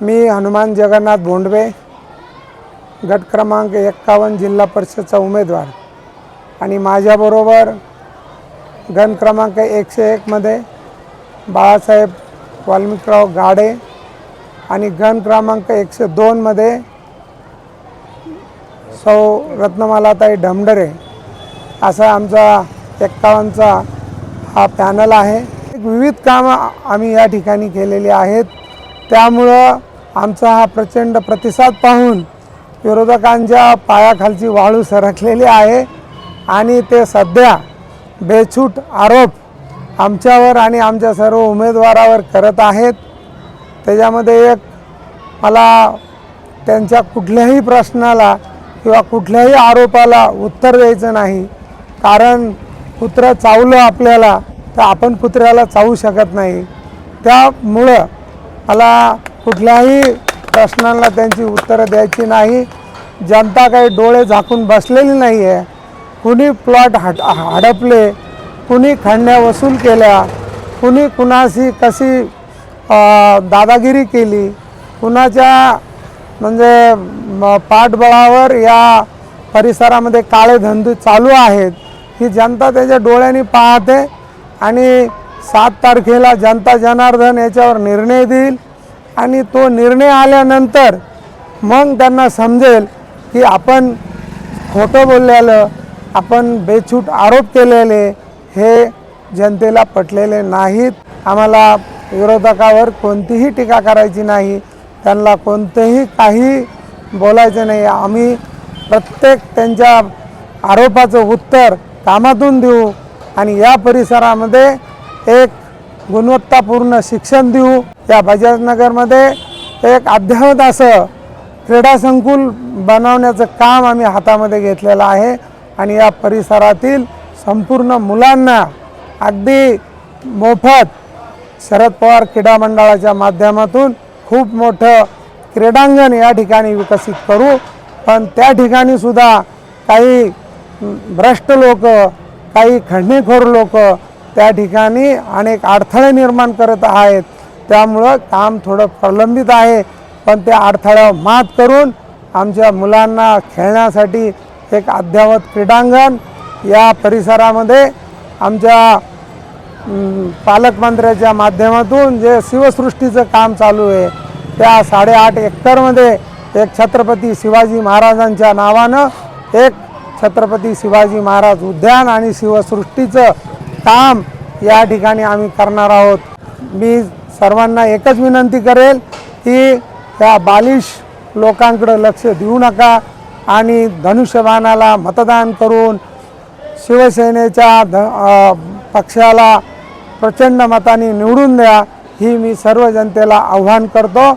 मी हनुमान जगन्नाथ भोंडवे गट क्रमांक एक्कावन्न जिल्हा परिषदचा उमेदवार. आणि माझ्याबरोबर गण क्रमांक एकशे एकमध्ये बाळासाहेब वाल्मिकराव गाडे आणि गण क्रमांक एकशे दोनमध्ये सौ रत्नमालाताई ढमडरे असा आमचा एक्कावन्नचा हा पॅनल आहे. विविध कामं आम्ही या ठिकाणी केलेली आहेत. त्यामुळं आमचा हा प्रचंड प्रतिसाद पाहून विरोधकांच्या पायाखालची वाळू सरकलेली आहे आणि ते सध्या बेछूट आरोप आमच्यावर आणि आमच्या सर्व उमेदवारावर करत आहेत. त्याच्यामध्ये एक मला त्यांच्या कुठल्याही प्रश्नाला किंवा कुठल्याही आरोपाला उत्तर द्यायचं नाही. कारण कुत्रं चावलं आपल्याला तर आपण कुत्र्याला चावू शकत नाही. त्यामुळं मला कुठल्याही प्रश्नांना त्यांची उत्तरं द्यायची नाही. जनता काही डोळे झाकून बसलेली नाही आहे कुणी प्लॉट हट हडपले कुणी खंड्या वसूल केल्या कुणी कुणाशी कशी दादागिरी केली कुणाच्या म्हणजे पाठबळावर या परिसरामध्ये काळे धंदे चालू आहेत ही जनता त्याच्या डोळ्यांनी पाहते आणि सात तारखेला जनता जनार्दन याच्यावर निर्णय देईल. आणि तो निर्णय आल्यानंतर मग त्यांना समजेल की आपण खोटं बोललेलं आपण बेछूट आरोप केलेले हे जनतेला पटलेले नाहीत. आम्हाला विरोधकावर कोणतीही टीका करायची नाही. त्यांना कोणतेही काही बोलायचं नाही. आम्ही प्रत्येक त्यांच्या आरोपाचं उत्तर कामातून देऊ आणि या परिसरामध्ये एक गुणवत्तापूर्ण शिक्षण देऊ. या बजाजनगरमध्ये एक अध्यावत असं क्रीडा संकुल बनवण्याचं काम आम्ही हातामध्ये घेतलेलं आहे. आणि या परिसरातील संपूर्ण मुलांना अगदी मोफत शरद पवार क्रीडा मंडळाच्या माध्यमातून खूप मोठं क्रीडांगण या ठिकाणी विकसित करू. पण त्या ठिकाणी सुद्धा काही भ्रष्ट लोक काही खंडणीखोर लोक त्या ठिकाणी अनेक अडथळे निर्माण करत आहेत. त्यामुळं काम थोडं प्रलंबित आहे. पण त्या अडथळ्यावर मात करून आमच्या मुलांना खेळण्यासाठी एक अद्ययावत क्रीडांगण या परिसरामध्ये आमच्या पालकमंत्र्याच्या माध्यमातून जे शिवसृष्टीचं काम चालू आहे त्या साडेआठ एकरमध्ये एक छत्रपती शिवाजी महाराजांच्या नावानं एक छत्रपती शिवाजी महाराज उद्यान आणि शिवसृष्टीचं काम या ठिकाणी आम्ही करणार आहोत. मी सर्वांना एकच विनंती करेल की या बालिश लोकांकडं लक्ष देऊ नका आणि धनुष्यबाणाला मतदान करून शिवसेनेच्या ध पक्षाला प्रचंड मताने निवडून द्या ही मी सर्व जनतेला आव्हान करतो.